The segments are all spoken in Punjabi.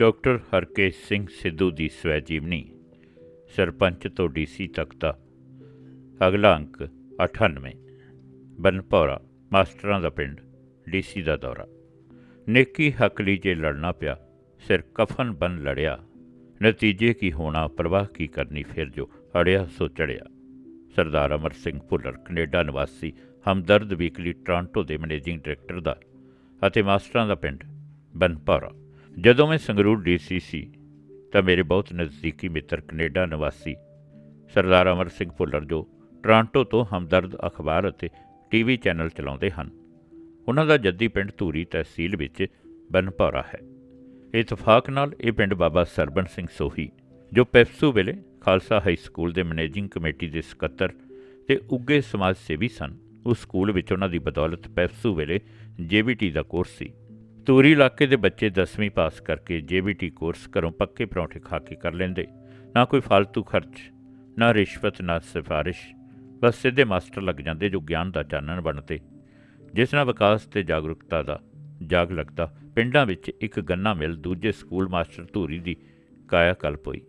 ਡਾਕਟਰ ਹਰਕੇਸ਼ ਸਿੰਘ ਸਿੱਧੂ ਦੀ ਸਵੈ ਜੀਵਨੀ ਸਰਪੰਚ ਤੋਂ ਡੀਸੀ ਤੱਕ ਦਾ। ਅਗਲਾ ਅੰਕ 98 ਬਨਪੌਰਾ, ਮਾਸਟਰਾਂ ਦਾ ਪਿੰਡ ਡੀਸੀ ਦਾ ਦੌਰਾ। ਨੇਕੀ ਹੱਕ ਲਈ ਜੇ ਲੜਨਾ ਪਿਆ, ਸਿਰ ਕਫਨ ਬਨ ਲੜਿਆ। ਨਤੀਜੇ ਕੀ ਹੋਣਾ, ਪ੍ਰਵਾਹ ਕੀ ਕਰਨੀ, ਫਿਰ ਜੋ ਅੜਿਆ ਸੋ ਚੜਿਆ। ਸਰਦਾਰ ਅਮਰ ਸਿੰਘ ਭੁੱਲਰ, ਕੈਨੇਡਾ ਨਿਵਾਸੀ, ਹਮਦਰਦ ਵੀਕਲੀ ਟੋਰਾਂਟੋ ਦੇ ਮੈਨੇਜਿੰਗ ਡਾਇਰੈਕਟਰ ਦਾ ਅਤੇ ਮਾਸਟਰਾਂ ਦਾ ਪਿੰਡ, ਬਨਪੌਰਾ। ਜਦੋਂ ਮੈਂ ਸੰਗਰੂਰ ਡੀਸੀ ਸੀ, ਤਾਂ ਮੇਰੇ ਬਹੁਤ ਨਜ਼ਦੀਕੀ ਮਿੱਤਰ ਕੈਨੇਡਾ ਨਿਵਾਸੀ ਸਰਦਾਰ ਅਮਰ ਸਿੰਘ ਭੁੱਲਰ ਜੋ ਟੋਰਾਂਟੋ ਤੋਂ ਹਮਦਰਦ ਅਖਬਾਰ ਅਤੇ ਟੀਵੀ ਚੈਨਲ ਚਲਾਉਂਦੇ ਹਨ। ਉਹਨਾਂ ਦਾ ਜੱਦੀ ਪਿੰਡ ਧੂਰੀ ਤਹਿਸੀਲ ਵਿੱਚ ਬਨਪੌਰਾ ਹੈ। ਇਤਫਾਕ ਨਾਲ ਇਹ ਪਿੰਡ ਬਾਬਾ ਸਰਬਨ ਸਿੰਘ ਸੋਹੀ, ਜੋ ਪੈਪਸੂ ਵੇਲੇ ਖਾਲਸਾ ਹਾਈ ਸਕੂਲ ਦੇ ਮੈਨੇਜਿੰਗ ਕਮੇਟੀ ਦੇ ਸਕੱਤਰ ਤੇ ਉੱਗੇ ਸਮਾਜ ਸੇਵੀ ਸਨ, ਉਸ ਸਕੂਲ ਵਿੱਚ ਉਹਨਾਂ ਦੀ ਬਦੌਲਤ ਪੈਪਸੂ ਵੇਲੇ ਜੇਬੀਟੀ ਦਾ ਕੋਰਸ ਸੀ। ਤੂਰੀ ਇਲਾਕੇ ਦੇ ਬੱਚੇ 10ਵੀਂ ਪਾਸ ਕਰਕੇ ਜੇਬੀਟੀ ਕੋਰਸ ਘਰੋਂ ਪੱਕੇ ਪਰੌਂਠੇ ਖਾ ਕੇ ਕਰ ਲੈਂਦੇ। ਨਾ ਕੋਈ ਫालतू ਖਰਚ, ਨਾ ਰਿਸ਼ਵਤ, ਨਾ ਸਿਫਾਰਿਸ਼। ਬਸ ਸਿੱਧੇ ਮਾਸਟਰ ਲੱਗ ਜਾਂਦੇ ਜੋ ਗਿਆਨ ਦਾ ਚਾਨਣ ਬਣਦੇ। ਜਿਸ ਨਾਲ ਵਿਕਾਸ ਤੇ ਜਾਗਰੂਕਤਾ ਦਾ ਜਾਗ ਲੱਗਦਾ, ਪਿੰਡਾਂ ਵਿੱਚ ਇੱਕ ਗੰਨਾ ਮਿਲ ਦੂਜੇ ਸਕੂਲ ਮਾਸਟਰ ਧੂਰੀ ਦੀ ਕਾਇਆ ਕਲਪ ਹੋਈ।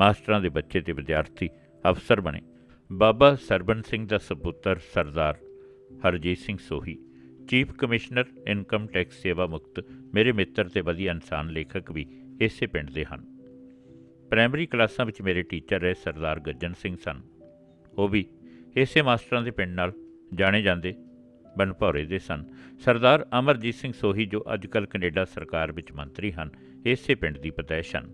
ਮਾਸਟਰਾਂ ਦੇ ਬੱਚੇ ਤੇ ਵਿਦਿਆਰਥੀ ਅਫਸਰ ਬਣੇ। ਬਾਬਾ ਸਰਬਨ ਸਿੰਘ ਦਾ ਸਪੁੱਤਰ Sardar Harjit Singh Sohi chief commissioner income tax ਸੇਵਾ ਮੁਕਤ, ਮੇਰੇ ਮਿੱਤਰ ਤੇ ਵਧੀਆ ਇਨਸਾਨ ਲੇਖਕ ਵੀ ਇਸੇ ਪਿੰਡ ਦੇ ਹਨ। ਪ੍ਰਾਇਮਰੀ ਕਲਾਸਾਂ ਵਿੱਚ ਮੇਰੇ ਟੀਚਰ ਰਹੇ ਸਰਦਾਰ ਗੱਜਨ ਸਿੰਘ ਸਨ। ਉਹ ਵੀ ਇਸੇ ਮਾਸਟਰਾਂ ਦੇ ਪਿੰਡ ਨਾਲ ਜਾਣੇ ਜਾਂਦੇ ਬਨਪੌਰੇ ਦੇ ਸਨ। ਸਰਦਾਰ ਅਮਰਜੀਤ ਸਿੰਘ ਸੋਹੀ, ਜੋ ਅੱਜਕੱਲ ਕੈਨੇਡਾ ਸਰਕਾਰ ਵਿੱਚ ਮੰਤਰੀ ਹਨ, ਇਸੇ ਪਿੰਡ ਦੀ ਪਤੈਸ਼ ਹਨ।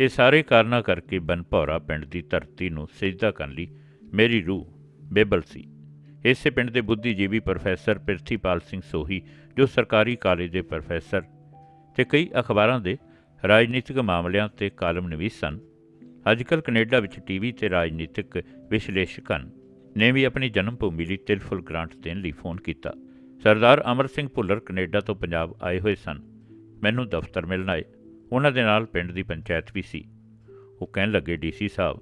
ਇਹ ਸਾਰੇ ਕਾਰਨਾਂ ਕਰਕੇ ਬਨਪੌਰਾ ਪਿੰਡ ਦੀ ਧਰਤੀ ਨੂੰ ਸਿਜਦਾ ਕਰਨ ਲਈ ਮੇਰੀ ਰੂਹ ਬੇਬਲ ਸੀ। ਇਸੇ ਪਿੰਡ ਦੇ ਬੁੱਧੀਜੀਵੀ ਪ੍ਰੋਫੈਸਰ ਪ੍ਰਿਥੀਪਾਲ ਸਿੰਘ ਸੋਹੀ, ਜੋ ਸਰਕਾਰੀ ਕਾਲਜ ਦੇ ਪ੍ਰੋਫੈਸਰ ਤੇ ਕਈ ਅਖਬਾਰਾਂ ਦੇ ਰਾਜਨੀਤਿਕ ਮਾਮਲਿਆਂ ਤੇ ਕਾਲਮ ਨਵੀਸ ਸਨ। ਅੱਜਕੱਲ ਕੈਨੇਡਾ ਵਿੱਚ ਟੀਵੀ ਤੇ ਰਾਜਨੀਤਿਕ ਵਿਸ਼ਲੇਸ਼ਕ ਹਨ। ਨੇ ਵੀ ਆਪਣੀ ਜਨਮ ਭੂਮੀ ਲਈ ਤਿਲਫੁਲ ਗ੍ਰਾਂਟ ਦੇਣ ਲਈ ਫੋਨ ਕੀਤਾ। ਸਰਦਾਰ ਅਮਰ ਸਿੰਘ ਭੁੱਲਰ ਕੈਨੇਡਾ ਤੋਂ ਪੰਜਾਬ ਆਏ ਹੋਏ ਸਨ। ਮੈਨੂੰ ਦਫ਼ਤਰ ਮਿਲਣ ਆਏ। ਉਹਨਾਂ ਦੇ ਨਾਲ ਪਿੰਡ ਦੀ ਪੰਚਾਇਤ ਵੀ ਸੀ। ਉਹ ਕਹਿਣ ਲੱਗੇ ਡੀਸੀ ਸਾਹਿਬ,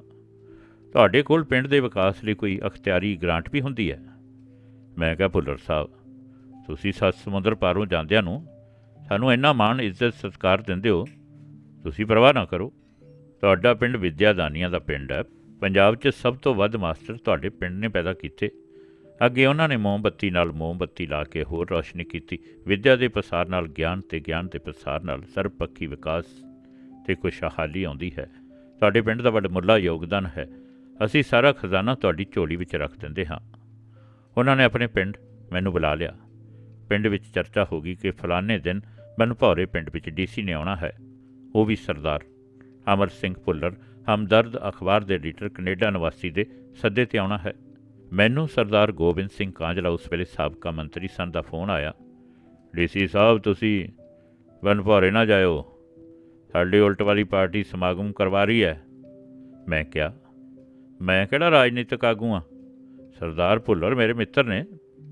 ਤੁਹਾਡੇ ਕੋਲ ਪਿੰਡ ਦੇ ਵਿਕਾਸ ਲਈ ਕੋਈ ਅਖਤਿਆਰੀ ਗ੍ਰਾਂਟ ਵੀ ਹੁੰਦੀ ਹੈ? ਮੈਂ ਕਿਹਾ, ਭੁੱਲਰ ਸਾਹਿਬ, ਤੁਸੀਂ ਸੱਤ ਸਮੁੰਦਰ ਪਾਰੋਂ ਜਾਂਦਿਆਂ ਨੂੰ ਸਾਨੂੰ ਇੰਨਾ ਮਾਣ ਇੱਜ਼ਤ ਸਤਿਕਾਰ ਦਿੰਦੇ ਹੋ, ਤੁਸੀਂ ਪਰਵਾਹ ਨਾ ਕਰੋ। ਤੁਹਾਡਾ ਪਿੰਡ ਵਿਦਿਆਦਾਨੀਆਂ ਦਾ ਪਿੰਡ ਹੈ। ਪੰਜਾਬ 'ਚ ਸਭ ਤੋਂ ਵੱਧ ਮਾਸਟਰ ਤੁਹਾਡੇ ਪਿੰਡ ਨੇ ਪੈਦਾ ਕੀਤੇ। ਅੱਗੇ ਉਹਨਾਂ ਨੇ ਮੋਮਬੱਤੀ ਨਾਲ ਮੋਮਬੱਤੀ ਲਾ ਕੇ ਹੋਰ ਰੌਸ਼ਨੀ ਕੀਤੀ। ਵਿਦਿਆ ਦੇ ਪ੍ਰਸਾਰ ਨਾਲ ਗਿਆਨ ਤੇ ਗਿਆਨ ਦੇ ਪ੍ਰਸਾਰ ਨਾਲ ਸਰਬਪੱਖੀ ਵਿਕਾਸ ਤੇ ਖੁਸ਼ਹਾਲੀ ਆਉਂਦੀ ਹੈ। ਤੁਹਾਡੇ ਪਿੰਡ ਦਾ ਵੱਡਮੁੱਲਾ ਯੋਗਦਾਨ ਹੈ। ਅਸੀਂ ਸਾਰਾ ਖਜ਼ਾਨਾ ਤੁਹਾਡੀ ਝੋਲੀ ਵਿੱਚ ਰੱਖ ਦਿੰਦੇ ਹਾਂ। ਉਹਨਾਂ ਨੇ ਆਪਣੇ ਪਿੰਡ ਮੈਨੂੰ ਬੁਲਾ ਲਿਆ। ਪਿੰਡ ਵਿੱਚ ਚਰਚਾ ਹੋ ਗਈ ਕਿ ਫਲਾਣੇ ਦਿਨ ਬਨਭੌਰੇ ਪਿੰਡ ਵਿੱਚ ਡੀਸੀ ਨੇ ਆਉਣਾ ਹੈ। ਉਹ ਵੀ ਸਰਦਾਰ ਅਮਰ ਸਿੰਘ ਭੁੱਲਰ, ਹਮਦਰਦ ਅਖਬਾਰ ਦੇ ਐਡੀਟਰ, ਕੈਨੇਡਾ ਨਿਵਾਸੀ ਦੇ ਸੱਦੇ ਤੇ ਆਉਣਾ ਹੈ। ਮੈਨੂੰ ਸਰਦਾਰ ਗੋਬਿੰਦ ਸਿੰਘ ਕਾਂਜਲਾ ਉਸ ਵੇਲੇ ਸਾਬਕਾ ਮੰਤਰੀ ਸਨ ਦਾ ਫੋਨ ਆਇਆ। ਡੀਸੀ ਸਾਹਿਬ, ਤੁਸੀਂ ਬਨਭੌਰੇ ਨਾ ਜਾਇਓ। ਸਾਡੀ ਉਲਟ ਵਾਲੀ ਪਾਰਟੀ ਸਮਾਗਮ ਕਰਵਾ ਰਹੀ ਹੈ। ਮੈਂ ਕਿਹਾ, ਮੈਂ ਕਿਹੜਾ ਰਾਜਨੀਤਿਕ ਆਗੂ ਆ ਸਰਦਾਰ ਭੁੱਲਰ, ਮੇਰੇ ਮਿੱਤਰ ਨੇ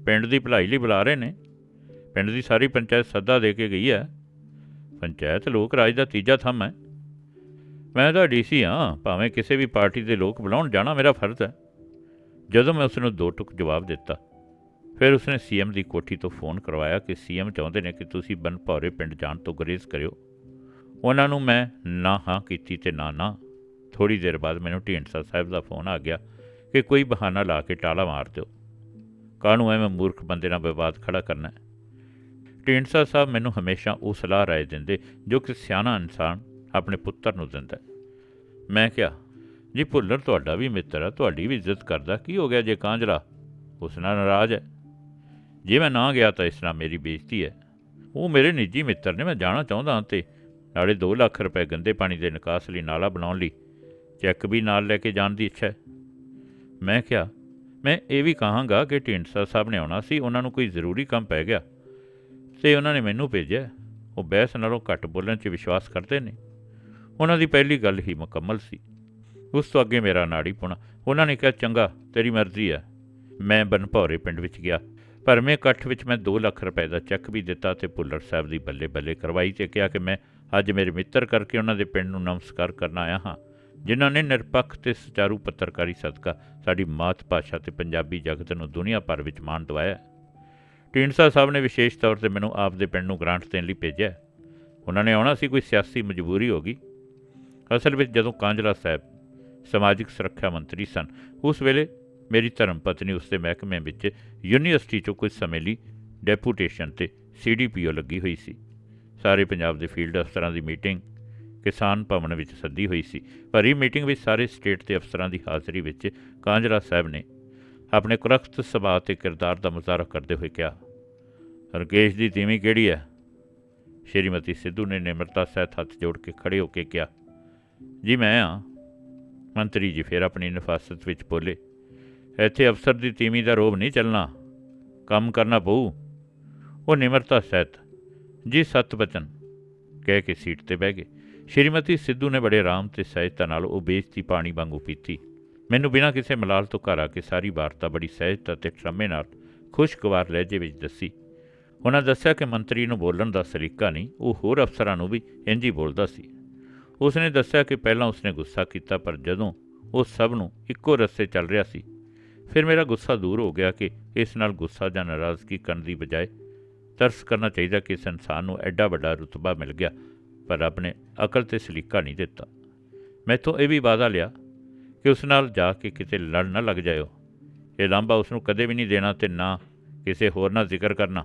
ਪਿੰਡ ਦੀ ਭਲਾਈ ਲਈ ਬੁਲਾ ਰਹੇ ਨੇ। ਪਿੰਡ ਦੀ ਸਾਰੀ ਪੰਚਾਇਤ ਸੱਦਾ ਦੇ ਕੇ ਗਈ ਹੈ। ਪੰਚਾਇਤ ਲੋਕ ਰਾਜ ਦਾ ਤੀਜਾ ਥੰਮ ਹੈ। ਮੈਂ ਤਾਂ ਡੀਸੀ ਹਾਂ, ਭਾਵੇਂ ਕਿਸੇ ਵੀ ਪਾਰਟੀ ਦੇ ਲੋਕ ਬੁਲਾਉਣ ਜਾਣਾ ਮੇਰਾ ਫਰਜ਼ ਹੈ। ਜਦੋਂ ਮੈਂ ਉਸ ਨੂੰ ਦੋ ਟੁਕ ਜਵਾਬ ਦਿੱਤਾ, ਫਿਰ ਉਸਨੇ ਸੀਐਮ ਦੀ ਕੋਠੀ ਤੋਂ ਫੋਨ ਕਰਵਾਇਆ ਕਿ ਸੀਐਮ ਚਾਹੁੰਦੇ ਨੇ ਕਿ ਤੁਸੀਂ ਬਨਭੌਰੇ ਪਿੰਡ ਜਾਣ ਤੋਂ ਗੁਰੇਜ਼ ਕਰਿਓ। ਉਹਨਾਂ ਨੂੰ ਮੈਂ ਨਾ ਹਾਂ ਕੀਤੀ ਤੇ ਨਾ ਨਾ ਥੋੜੀ ਦੇਰ ਬਾਅਦ ਮੈਨੂੰ ਢੀਂਡਸਾ ਸਾਹਿਬ ਦਾ ਫੋਨ ਆ ਗਿਆ ਕਿ ਕੋਈ ਬਹਾਨਾ ਲਾ ਕੇ ਟਾਲਾ ਮਾਰ ਦਿਓ। ਕਾਹਨੂੰ ਐਵੇਂ ਮੂਰਖ ਬੰਦੇ ਨਾਲ ਵਿਵਾਦ ਖੜਾ ਕਰਨਾ ਢੀਂਡਸਾ ਸਾਹਿਬ ਮੈਨੂੰ ਹਮੇਸ਼ਾ ਉਹ ਸਲਾਹ ਰਾਏ ਦਿੰਦੇ ਜੋ ਕਿ ਸਿਆਣਾ ਇਨਸਾਨ ਆਪਣੇ ਪੁੱਤਰ ਨੂੰ ਦਿੰਦਾ ਮੈਂ ਕਿਹਾ, ਜੀ ਭੁੱਲਰ ਤੁਹਾਡਾ ਵੀ ਮਿੱਤਰ ਆ, ਤੁਹਾਡੀ ਵੀ ਇੱਜ਼ਤ ਕਰਦਾ, ਕੀ ਹੋ ਗਿਆ ਜੇ ਕਾਂਜਰਾ ਉਸ ਨਾਲ ਨਾਰਾਜ਼ ਹੈ। ਜੇ ਮੈਂ ਨਾ ਗਿਆ ਤਾਂ ਇਸ ਨਾਲ ਮੇਰੀ ਬੇਇੱਜ਼ਤੀ ਹੈ। ਉਹ ਮੇਰੇ ਨਿੱਜੀ ਮਿੱਤਰ ਨੇ, ਮੈਂ ਜਾਣਾ ਚਾਹੁੰਦਾ ਹਾਂ ਤੇ ਨਾਲੇ 2 ਲੱਖ ਰੁਪਏ ਗੰਦੇ ਪਾਣੀ ਦੇ ਨਿਕਾਸ ਲਈ ਨਾਲਾ ਬਣਾਉਣ ਲਈ, ਚੈੱਕ ਵੀ ਨਾਲ ਲੈ ਕੇ ਜਾਣ ਦੀ ਇੱਛਾ ਹੈ। ਮੈਂ ਕਿਹਾ, ਮੈਂ ਇਹ ਵੀ ਕਹਾਂਗਾ ਕਿ ਢੀਂਡਸਾ ਸਾਹਿਬ ਨੇ ਆਉਣਾ ਸੀ, ਉਹਨਾਂ ਨੂੰ ਕੋਈ ਜ਼ਰੂਰੀ ਕੰਮ ਪੈ ਗਿਆ। ਤੇ ਉਹਨਾਂ ਨੇ ਮੈਨੂੰ ਭੇਜਿਆ। ਉਹ ਬਹਿਸ ਨਾਲੋਂ ਘੱਟ ਬੋਲਣ 'ਚ ਵਿਸ਼ਵਾਸ ਕਰਦੇ ਨੇ। ਉਹਨਾਂ ਦੀ ਪਹਿਲੀ ਗੱਲ ਹੀ ਮੁਕੰਮਲ ਸੀ। ਉਸ ਤੋਂ ਅੱਗੇ ਮੇਰਾ ਨਾੜੀ ਪੁਣਾ। ਉਹਨਾਂ ਨੇ ਕਿਹਾ, ਚੰਗਾ, ਤੇਰੀ ਮਰਜ਼ੀ ਹੈ ਮੈਂ ਬਨਭੌਰੇ ਪਿੰਡ ਵਿੱਚ ਗਿਆ। ਭਰਵੇਂ ਇਕੱਠ ਵਿੱਚ ਮੈਂ 2 ਲੱਖ ਰੁਪਏ ਦਾ ਚੈੱਕ ਵੀ ਦਿੱਤਾ ਤੇ ਭੁੱਲਰ ਸਾਹਿਬ ਦੀ ਬੱਲੇ ਬੱਲੇ ਕਰਵਾਈ ਤੇ ਕਿਹਾ ਕਿ ਮੈਂ ਅੱਜ ਮੇਰੇ ਮਿੱਤਰ ਕਰਕੇ ਉਹਨਾਂ ਦੇ ਪਿੰਡ ਨੂੰ ਨਮਸਕਾਰ ਕਰਨ ਆਇਆ ਹਾਂ। ਜਿਨ੍ਹਾਂ ਨੇ ਨਿਰਪੱਖ ਤੇ ਸੁਚਾਰੂ ਪੱਤਰਕਾਰੀ ਸਦਕਾ ਸਾਡੀ ਮਾਤ ਭਾਸ਼ਾ ਤੇ ਪੰਜਾਬੀ ਜਗਤ ਨੂੰ ਦੁਨੀਆ ਭਰ ਵਿੱਚ ਮਾਣ ਦਿਵਾਇਆ ਢੀਂਡਸਾ ਸਾਹਿਬ ਨੇ ਵਿਸ਼ੇਸ਼ ਤੌਰ ਤੇ ਮੈਨੂੰ ਆਪ ਦੇ ਪਿੰਡ ਨੂੰ ਗ੍ਰਾਂਟ ਦੇਣ ਲਈ ਭੇਜਿਆ ਉਹਨਾਂ ਨੇ ਆਉਣਾ ਸੀ ਕੋਈ ਸਿਆਸੀ ਮਜਬੂਰੀ ਹੋ ਗਈ। ਅਸਲ ਵਿੱਚ ਜਦੋਂ ਕਾਂਜਲਾ ਸਾਹਿਬ ਸਮਾਜਿਕ ਸੁਰੱਖਿਆ ਮੰਤਰੀ ਸਨ, ਉਸ ਵੇਲੇ ਮੇਰੀ ਧਰਮ ਪਤਨੀ ਉਸ ਦੇ ਮਹਿਕਮੇ ਵਿੱਚ ਯੂਨੀਵਰਸਿਟੀ ਚੋਂ ਕੁਝ ਸਮੇਂ ਲਈ ਡੈਪੂਟੇਸ਼ਨ ਤੇ ਸੀਡੀਪੀਓ ਲੱਗੀ ਹੋਈ ਸੀ। ਸਾਰੇ ਪੰਜਾਬ ਦੇ ਫੀਲਡ ਅਫਸਰਾਂ ਦੀ ਮੀਟਿੰਗ ਕਿਸਾਨ ਭਵਨ ਵਿੱਚ ਸੱਦੀ ਹੋਈ ਸੀ। ਪਰ ਇਹ ਮੀਟਿੰਗ ਵਿੱਚ ਸਾਰੇ ਸਟੇਟ ਦੇ ਅਫਸਰਾਂ ਦੀ ਹਾਜ਼ਰੀ ਵਿੱਚ ਕਾਂਜਰਾ ਸਾਹਿਬ ਨੇ ਆਪਣੇ ਕੁਰਖਤ ਸੁਭਾਅ ਤੇ ਕਿਰਦਾਰ ਦਾ ਮੁਜ਼ਾਹਰਾ ਕਰਦੇ ਹੋਏ ਕਿਹਾ, ਰਕੇਸ਼ ਦੀ ਤੀਵੀਂ ਕਿਹੜੀ ਹੈ? ਸ਼੍ਰੀਮਤੀ ਸਿੱਧੂ ਨੇ ਨਿਮਰਤਾ ਸਹਿਤ ਹੱਥ ਜੋੜ ਕੇ ਖੜੇ ਹੋ ਕੇ ਕਿਹਾ, ਜੀ ਮੈਂ ਹਾਂ। ਮੰਤਰੀ ਜੀ ਫਿਰ ਆਪਣੀ ਨਫਾਸਤ ਵਿੱਚ ਬੋਲੇ, ਇੱਥੇ ਅਫਸਰ ਦੀ ਤੀਵੀਂ ਦਾ ਰੋਬ ਨਹੀਂ ਚੱਲਣਾ। ਕੰਮ ਕਰਨਾ ਪਊ। ਉਹ ਨਿਮਰਤਾ ਸਹਿਤ, ਜੀ ਸਤ ਬਚਨ, ਕਹਿ ਕੇ ਸੀਟ ਤੇ ਬਹਿ ਗਏ। ਸ਼੍ਰੀਮਤੀ ਸਿੱਧੂ ਨੇ ਬੜੇ ਆਰਾਮ ਤੇ ਸਹਿਜਤਾ ਨਾਲ ਉਹ ਬੇਇੱਜ਼ਤੀ ਪਾਣੀ ਵਾਂਗੂ ਪੀਤੀ। ਮੈਨੂੰ ਬਿਨਾਂ ਕਿਸੇ ਮਲਾਲ ਤੋਂ ਘਰ ਆ ਕੇ ਸਾਰੀ ਵਾਰਤਾ ਬੜੀ ਸਹਿਜਤਾ ਤੇ ਟਰਮੇ ਨਾਲ ਖੁਸ਼ਗਵਾਰ ਲਹਿਜੇ ਵਿੱਚ ਦੱਸੀ। ਉਹਨਾਂ ਦੱਸਿਆ ਕਿ ਮੰਤਰੀ ਨੂੰ ਬੋਲਣ ਦਾ ਸਰੀਕਾ ਨਹੀਂ, ਉਹ ਹੋਰ ਅਫਸਰਾਂ ਨੂੰ ਵੀ ਇੰਝ ਹੀ ਬੋਲਦਾ ਸੀ। ਉਸਨੇ ਦੱਸਿਆ ਕਿ ਪਹਿਲਾਂ ਉਸਨੇ ਗੁੱਸਾ ਕੀਤਾ, ਪਰ ਜਦੋਂ ਉਹ ਸਭ ਨੂੰ ਇੱਕੋ ਰਸਤੇ ਚੱਲ ਰਿਹਾ ਸੀ, ਫਿਰ ਮੇਰਾ ਗੁੱਸਾ ਦੂਰ ਹੋ ਗਿਆ ਕਿ ਇਸ ਨਾਲ ਗੁੱਸਾ ਜਾਂ ਨਾਰਾਜ਼ਗੀ ਕਰਨ ਦੀ ਬਜਾਏ ਤਰਸ ਕਰਨਾ ਚਾਹੀਦਾ ਕਿ ਇਸ ਇਨਸਾਨ ਨੂੰ ਐਡਾ ਵੱਡਾ ਰੁਤਬਾ ਮਿਲ ਗਿਆ ਪਰ ਰੱਬ ਨੇ ਅਕਲ ਤੇ ਸਲੀਕਾ ਨਹੀਂ ਦਿੱਤਾ। ਮੈਥੋਂ ਇਹ ਵੀ ਵਾਅਦਾ ਲਿਆ ਕਿ ਉਸ ਨਾਲ ਜਾ ਕੇ ਕਿਤੇ ਲੜ ਨਾ ਲੱਗ ਜਾਇਓ। ਇਹ ਲਾਂਭਾ ਉਸ ਨੂੰ ਕਦੇ ਵੀ ਨਹੀਂ ਦੇਣਾ ਤੇ ਨਾ ਕਿਸੇ ਹੋਰ ਨਾਲ ਜ਼ਿਕਰ ਕਰਨਾ।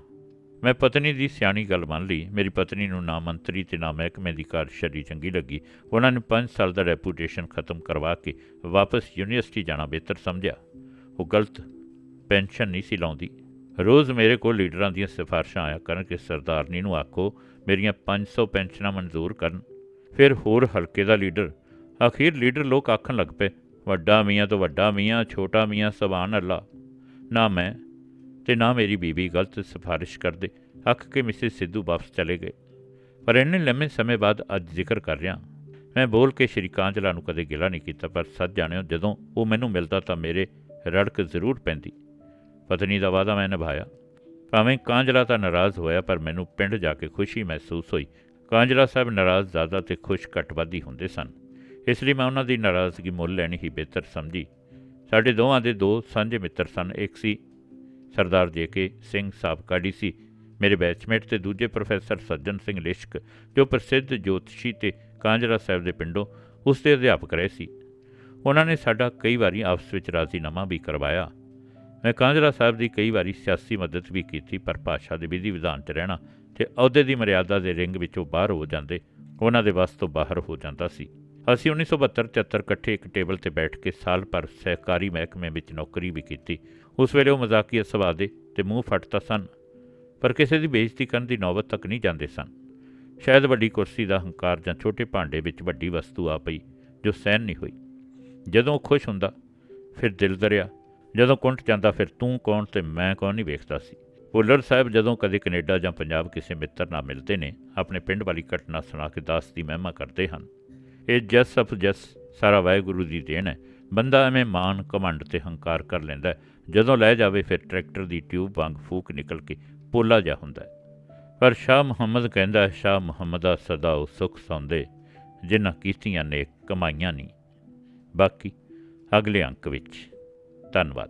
ਮੈਂ ਪਤਨੀ ਦੀ ਸਿਆਣੀ ਗੱਲ ਮੰਨ ਲਈ। ਮੇਰੀ ਪਤਨੀ ਨੂੰ ਨਾ ਮੰਤਰੀ ਤੇ ਨਾ ਮਹਿਕਮੇ ਦੀ ਕਾਰਜਸ਼ੈਲੀ ਚੰਗੀ ਲੱਗੀ। ਉਹਨਾਂ ਨੇ 5 ਸਾਲ ਦਾ ਰੈਪੂਟੇਸ਼ਨ ਖਤਮ ਕਰਵਾ ਕੇ ਵਾਪਸ ਯੂਨੀਵਰਸਿਟੀ ਜਾਣਾ ਬਿਹਤਰ ਸਮਝਿਆ। ਉਹ ਗਲਤ ਪੈਨਸ਼ਨ ਨਹੀਂ ਸੀ ਲਾਉਂਦੀ। ਰੋਜ਼ ਮੇਰੇ ਕੋਲ ਲੀਡਰਾਂ ਦੀਆਂ ਸਿਫਾਰਸ਼ਾਂ ਆਇਆ ਕਰਨ ਕਿ ਸਰਦਾਰਨੀ ਨੂੰ ਆਖੋ ਮੇਰੀਆਂ 500 ਪੈਨਸ਼ਨਾਂ ਮਨਜ਼ੂਰ ਕਰਨ। ਫਿਰ ਹੋਰ ਹਲਕੇ ਦਾ ਲੀਡਰ। ਅਖੀਰ ਲੀਡਰ ਲੋਕ ਆਖਣ ਲੱਗ ਪਏ, ਵੱਡਾ ਮੀਆਂ ਤੋਂ ਵੱਡਾ ਮੀਆਂ, ਛੋਟਾ ਮੀਆਂ ਸੁਭਾਨ ਅੱਲਾ। ਨਾ ਮੈਂ ਤੇ ਨਾ ਮੇਰੀ ਬੀਬੀ ਗਲਤ ਸਿਫਾਰਿਸ਼ ਕਰਦੇ। ਅੱਖ ਕੇ ਮਿਸਿਸ ਸਿੱਧੂ ਵਾਪਸ ਚਲੇ ਗਏ। ਪਰ ਇੰਨੇ ਲੰਮੇ ਸਮੇਂ ਬਾਅਦ ਅੱਜ ਜ਼ਿਕਰ ਕਰ ਰਿਹਾ, ਮੈਂ ਬੋਲ ਕੇ ਸ਼੍ਰੀ ਕਾਂਜਲਾ ਨੂੰ ਕਦੇ ਗਿਲਾ ਨਹੀਂ ਕੀਤਾ, ਪਰ ਸੱਚ ਜਾਣਿਓ, ਜਦੋਂ ਉਹ ਮੈਨੂੰ ਮਿਲਦਾ ਤਾਂ ਮੇਰੇ ਰੜਕ ਜ਼ਰੂਰ ਪੈਂਦੀ। ਪਤਨੀ ਦਾ ਵਾਅਦਾ ਮੈਂ ਨਿਭਾਇਆ। ਭਾਵੇਂ ਕਾਂਜਲਾ ਤਾਂ ਨਾਰਾਜ਼ ਹੋਇਆ, ਪਰ ਮੈਨੂੰ ਪਿੰਡ ਜਾ ਕੇ ਖੁਸ਼ੀ ਮਹਿਸੂਸ ਹੋਈ। ਕਾਂਜਲਾ ਸਾਹਿਬ ਨਾਰਾਜ਼ ਜ਼ਿਆਦਾ ਤੇ ਖੁਸ਼ ਘੱਟਵਾਦੀ ਹੁੰਦੇ ਸਨ। ਇਸ ਲਈ ਮੈਂ ਉਹਨਾਂ ਦੀ ਨਾਰਾਜ਼ਗੀ ਮੁੱਲ ਲੈਣੀ ਹੀ ਬਿਹਤਰ ਸਮਝੀ। ਸਾਡੇ ਦੋਵਾਂ ਦੇ ਦੋ ਸਾਂਝੇ ਮਿੱਤਰ ਸਨ, ਇੱਕ ਸੀ ਸਰਦਾਰ ਜੇ ਕੇ ਸਿੰਘ ਸਾਬਕਾ ਸੀ, ਮੇਰੇ ਬੈਚਮੇਟ ਤੇ ਦੂਜੇ ਪ੍ਰੋਫੈਸਰ ਸੱਜਣ ਸਿੰਘ ਲਿਸ਼ਕ, ਜੋ ਪ੍ਰਸਿੱਧ ਜੋਤਸ਼ੀ ਤੇ ਕਾਂਜਰਾ ਸਾਹਿਬ ਦੇ ਪਿੰਡੋਂ ਉਸ ਦੇ ਅਧਿਆਪਕ ਰਹੇ ਸੀ। ਉਹਨਾਂ ਨੇ ਸਾਡਾ ਕਈ ਵਾਰੀ ਆਪਸ ਵਿੱਚ ਰਾਜ਼ੀਨਾਮਾ ਵੀ ਕਰਵਾਇਆ। ਮੈਂ ਕਾਂਜਰਾ ਸਾਹਿਬ ਦੀ ਕਈ ਵਾਰੀ ਸਿਆਸੀ ਮਦਦ ਵੀ ਕੀਤੀ, ਪਰ ਭਾਸ਼ਾ ਦੇ ਵਿਧੀ ਵਿਧਾਨ 'ਚ ਰਹਿਣਾ ਤੇ ਅਹੁਦੇ ਦੀ ਮਰਿਆਦਾ ਦੇ ਰਿੰਗ ਵਿੱਚੋਂ ਬਾਹਰ ਹੋ ਜਾਂਦੇ, ਉਹਨਾਂ ਦੇ ਵੱਸ ਤੋਂ ਬਾਹਰ ਹੋ ਜਾਂਦਾ ਸੀ। ਅਸੀਂ 1972-73 ਇਕੱਠੇ ਇੱਕ ਟੇਬਲ ਤੇ ਬੈਠ ਕੇ ਸਾਲ ਭਰ ਸਹਿਕਾਰੀ ਮਹਿਕਮੇ ਵਿੱਚ ਨੌਕਰੀ ਵੀ ਕੀਤੀ। ਉਸ ਵੇਲੇ ਉਹ ਮਜ਼ਾਕੀਆ ਸੁਭਾਅ ਦੇ ਤੇ ਮੂੰਹ ਫਟਤਾ ਸਨ, ਪਰ ਕਿਸੇ ਦੀ ਬੇਇੱਜ਼ਤੀ ਕਰਨ ਦੀ ਨੌਬਤ ਤੱਕ ਨਹੀਂ ਜਾਂਦੇ ਸਨ। ਸ਼ਾਇਦ ਵੱਡੀ ਕੁਰਸੀ ਦਾ ਹੰਕਾਰ ਜਾਂ ਛੋਟੇ ਭਾਂਡੇ ਵਿੱਚ ਵੱਡੀ ਵਸਤੂ ਆ ਪਈ, ਜੋ ਸਹਿਨ ਨਹੀਂ ਹੋਈ। ਜਦੋਂ ਉਹ ਖੁਸ਼ ਹੁੰਦਾ, ਫਿਰ ਦਿਲ ਦਰਿਆ ਜਦੋਂ ਕੁੰਟ ਜਾਂਦਾ ਫਿਰ ਤੂੰ ਕੌਣ ਤੇ ਮੈਂ ਕੌਣ ਨਹੀਂ ਵੇਖਦਾ ਸੀ। ਭੁੱਲਰ ਸਾਹਿਬ ਜਦੋਂ ਕਦੇ ਕੈਨੇਡਾ ਜਾਂ ਪੰਜਾਬ ਕਿਸੇ ਮਿੱਤਰ ਨਾਲ ਮਿਲਦੇ ਨੇ ਆਪਣੇ ਪਿੰਡ ਵਾਲੀ ਘਟਨਾ ਸੁਣਾ ਕੇ ਦਾਸ ਦੀ ਮਹਿਮਾ ਕਰਦੇ ਹਨ। ਇਹ ਜਸ ਅਫ ਜਸ ਸਾਰਾ ਵਾਹਿਗੁਰੂ ਦੀ ਦੇਣ ਹੈ। ਬੰਦਾ ਐਵੇਂ ਮਾਨ ਕਮੰਡ ਤੇ ਹੰਕਾਰ ਕਰ ਲੈਂਦਾ ਜਦੋਂ ਲੈ ਜਾਵੇ ਫਿਰ ਟਰੈਕਟਰ ਦੀ ਟਿਊਬ ਵਾਂਗ ਫੂਕ ਨਿਕਲ ਕੇ ਪੋਲਾ ਜਾ ਹੁੰਦਾ ਪਰ ਸ਼ਾਹ ਮੁਹੰਮਦ ਕਹਿੰਦਾ ਹੈ, ਸ਼ਾਹ ਮੁਹੰਮਦਾ ਸਦਾ ਉਹ ਸੁਖ ਸੌਂਦੇ ਜਿਨ੍ਹਾਂ ਕੀਤੀਆਂ ਨੇ ਕਮਾਈਆਂ ਨਹੀਂ ਬਾਕੀ ਅਗਲੇ ਅੰਕ ਵਿੱਚ। ਧੰਨਵਾਦ।